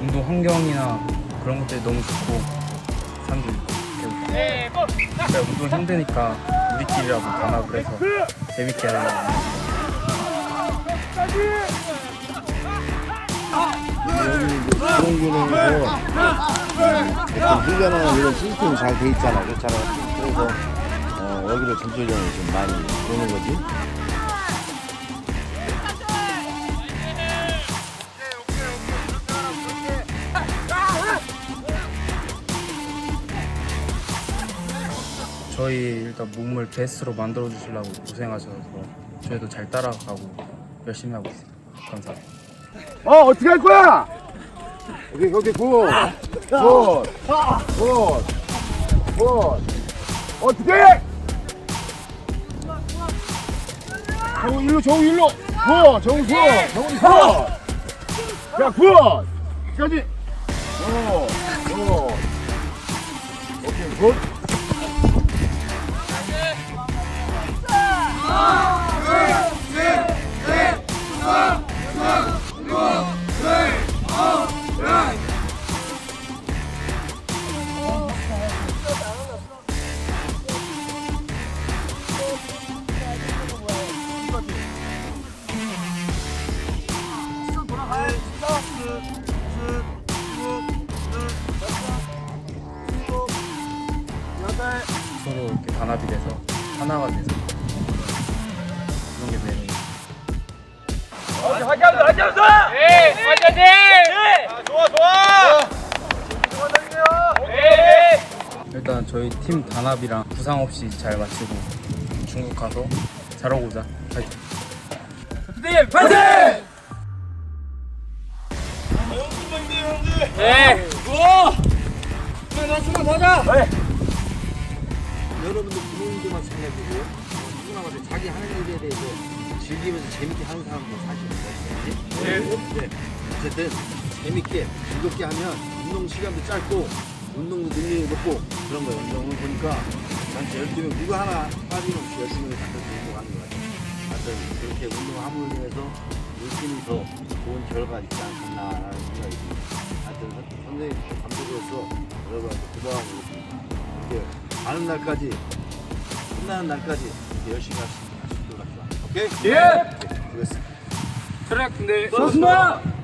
운동 환경이나 그런 것들이 너무 좋고 사람들이 배우고 그냥 운동 힘드니까 우리끼리라도 단합을 해서 재밌게 하는 거. 좋은 기능이고 이렇게 훈련하는 이런 시스템이 잘 돼 있잖아 그렇잖아 그래서 어, 여기를 전투장에 좀 많이 오는 거지 저희 일단 몸을 베스트로 만들어 주시려고 고생하셔서 저희도 잘 따라가고 열심히 하고 있습니다. 감사합니다. 어 어떻게 할 거야? 여기 여기 굿굿굿굿. 어떻게? 정우 일로 정우 일로. 굿 정우 굿 정우 굿자굿. 끝까지. 굿굿. 오케이 굿 서로 이렇게 단합이 돼서 하나가 돼서 그런 게 매력이에요. 일단 저희 팀 단합이랑 부상 없이 잘 마치고 중국 가서 잘하고자 파이팅! 여러분들 부모님들만 생각해보고 누구나마다 자기 하는 일에 대해서 즐기면서 재밌게 하는 사람도 사실 있어요. 네. 네. 어쨌든 재밌게 즐겁게 하면 운동 시간도 짧고 운동도 능력이 높고 그런 거예요. 운동을 보니까 전체 12명 누구 하나 빠짐없이 열심히 다들 운동하는 것 같아요. 하여튼 그렇게 운동함으로 인해서 팀이 더 좋은 결과가 있지 않겠나라는 생각이 듭니다. 하여튼 선- 선생님 감독으로서 여러분한테 고마워하고 가는 날까지 끝나는 날까지 열심히 합시다. 오케이? 예! 수고했습니다. 트랙 근데 수고하셨습니다.